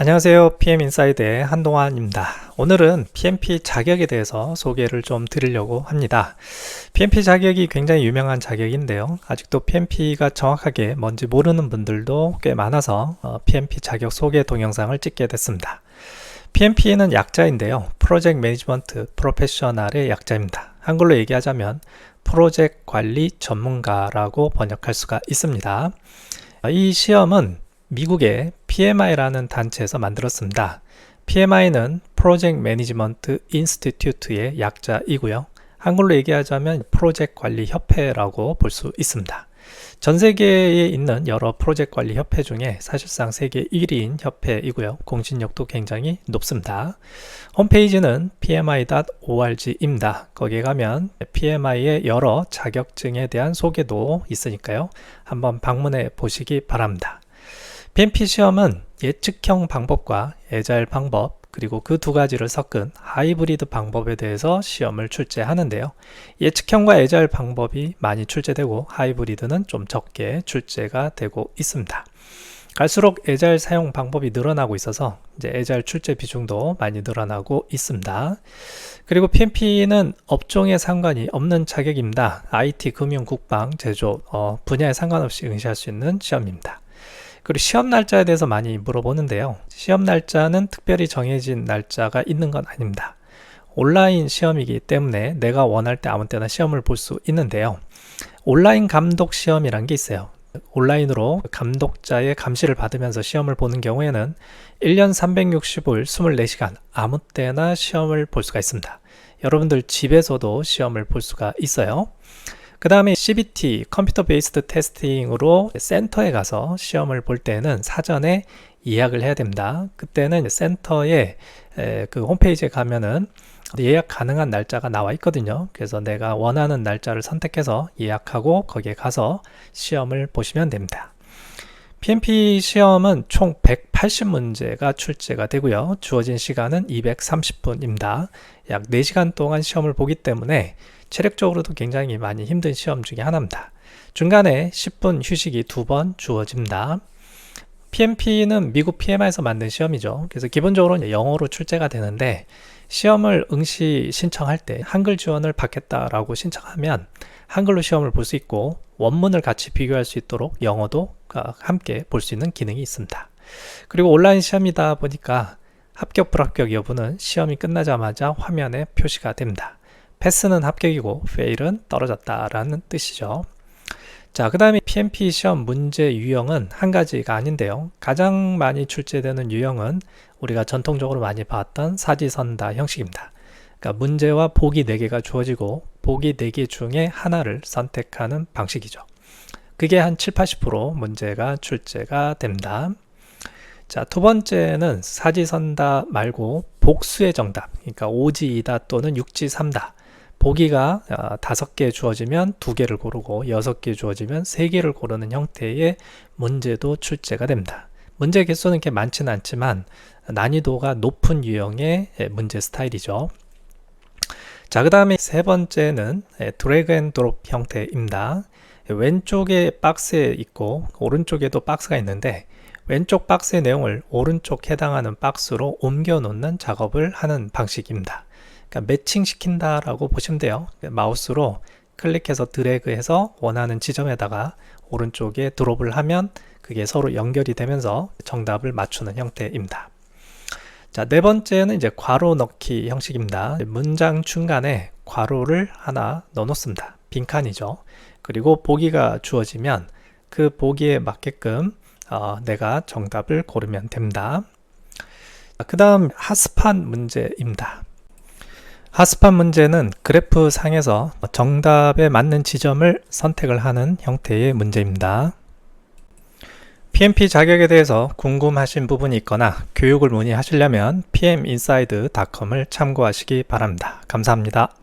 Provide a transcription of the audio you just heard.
안녕하세요. PM인사이드의 한동환입니다. 오늘은 PMP 자격에 대해서 소개를 좀 드리려고 합니다. PMP 자격이 굉장히 유명한 자격인데요. 아직도 PMP가 정확하게 뭔지 모르는 분들도 꽤 많아서 어, PMP 자격 소개 동영상을 찍게 됐습니다. PMP는 약자인데요. 프로젝트 매니지먼트 프로페셔널의 약자입니다. 한글로 얘기하자면 프로젝트 관리 전문가라고 번역할 수가 있습니다. 이 시험은 미국의 PMI라는 단체에서 만들었습니다. PMI는 Project Management Institute의 약자이고요. 한글로 얘기하자면 프로젝트 관리 협회라고 볼 수 있습니다. 전 세계에 있는 여러 프로젝트 관리 협회 중에 사실상 세계 1위인 협회이고요. 공신력도 굉장히 높습니다. 홈페이지는 pmi.org입니다. 거기에 가면 PMI의 여러 자격증에 대한 소개도 있으니까요. 한번 방문해 보시기 바랍니다. PMP 시험은 예측형 방법과 애자일 방법 그리고 그 두 가지를 섞은 하이브리드 방법에 대해서 시험을 출제하는데요. 예측형과 애자일 방법이 많이 출제되고 하이브리드는 좀 적게 출제가 되고 있습니다. 갈수록 애자일 사용 방법이 늘어나고 있어서 이제 애자일 출제 비중도 많이 늘어나고 있습니다. 그리고 PMP는 업종에 상관이 없는 자격입니다. IT, 금융, 국방, 제조 어, 분야에 상관없이 응시할 수 있는 시험입니다. 그리고 시험 날짜에 대해서 많이 물어보는데요. 시험 날짜는 특별히 정해진 날짜가 있는 건 아닙니다. 온라인 시험이기 때문에 내가 원할 때 아무 때나 시험을 볼 수 있는데요. 온라인 감독 시험이란 게 있어요. 온라인으로 감독자의 감시를 받으면서 시험을 보는 경우에는 1년 365일 24시간 아무 때나 시험을 볼 수가 있습니다. 여러분들 집에서도 시험을 볼 수가 있어요. 그 다음에 CBT, 컴퓨터 베이스드 테스팅으로 센터에 가서 시험을 볼 때는 사전에 예약을 해야 됩니다. 그때는 센터에 그 홈페이지에 가면은 예약 가능한 날짜가 나와 있거든요. 그래서 내가 원하는 날짜를 선택해서 예약하고 거기에 가서 시험을 보시면 됩니다. PMP 시험은 총 180문제가 출제가 되고요. 주어진 시간은 230분입니다. 약 4시간 동안 시험을 보기 때문에 체력적으로도 굉장히 많이 힘든 시험 중에 하나입니다. 중간에 10분 휴식이 두 번 주어집니다. PMP는 미국 PMI에서 만든 시험이죠. 그래서 기본적으로 영어로 출제가 되는데 시험을 응시 신청할 때 한글 지원을 받겠다라고 신청하면 한글로 시험을 볼 수 있고 원문을 같이 비교할 수 있도록 영어도 함께 볼 수 있는 기능이 있습니다. 그리고 온라인 시험이다 보니까 합격 불합격 여부는 시험이 끝나자마자 화면에 표시가 됩니다. 패스는 합격이고 페일은 떨어졌다라는 뜻이죠. 자, 그 다음에 PMP 시험 문제 유형은 한 가지가 아닌데요. 가장 많이 출제되는 유형은 우리가 전통적으로 많이 봤던 사지선다 형식입니다. 그러니까 문제와 보기 4개가 주어지고 보기 4개 중에 하나를 선택하는 방식이죠. 그게 한 7, 80% 문제가 출제가 됩니다. 자, 두 번째는 사지선다 말고 복수의 정답. 그러니까 오지이다 또는 육지삼다. 보기가 어, 다섯 개 주어지면 두 개를 고르고 여섯 개 주어지면 세 개를 고르는 형태의 문제도 출제가 됩니다. 문제 개수는 이렇게 많지는 않지만 난이도가 높은 유형의 예, 문제 스타일이죠. 자, 그 다음에 세 번째는 예, 드래그 앤 드롭 형태입니다. 왼쪽에 박스에 있고 오른쪽에도 박스가 있는데 왼쪽 박스의 내용을 오른쪽 해당하는 박스로 옮겨 놓는 작업을 하는 방식입니다. 그러니까 매칭 시킨다라고 보시면 돼요. 마우스로 클릭해서 드래그해서 원하는 지점에다가 오른쪽에 드롭을 하면 그게 서로 연결이 되면서 정답을 맞추는 형태입니다. 자, 네 번째는 이제 괄호 넣기 형식입니다. 문장 중간에 괄호를 하나 넣어 놓습니다. 빈칸이죠. 그리고 보기가 주어지면 그 보기에 맞게끔 어, 내가 정답을 고르면 됩니다. 그 다음 하스판 문제입니다. 하스판 문제는 그래프 상에서 정답에 맞는 지점을 선택을 하는 형태의 문제입니다. PMP 자격에 대해서 궁금하신 부분이 있거나 교육을 문의하시려면 pminside.com을 참고하시기 바랍니다. 감사합니다.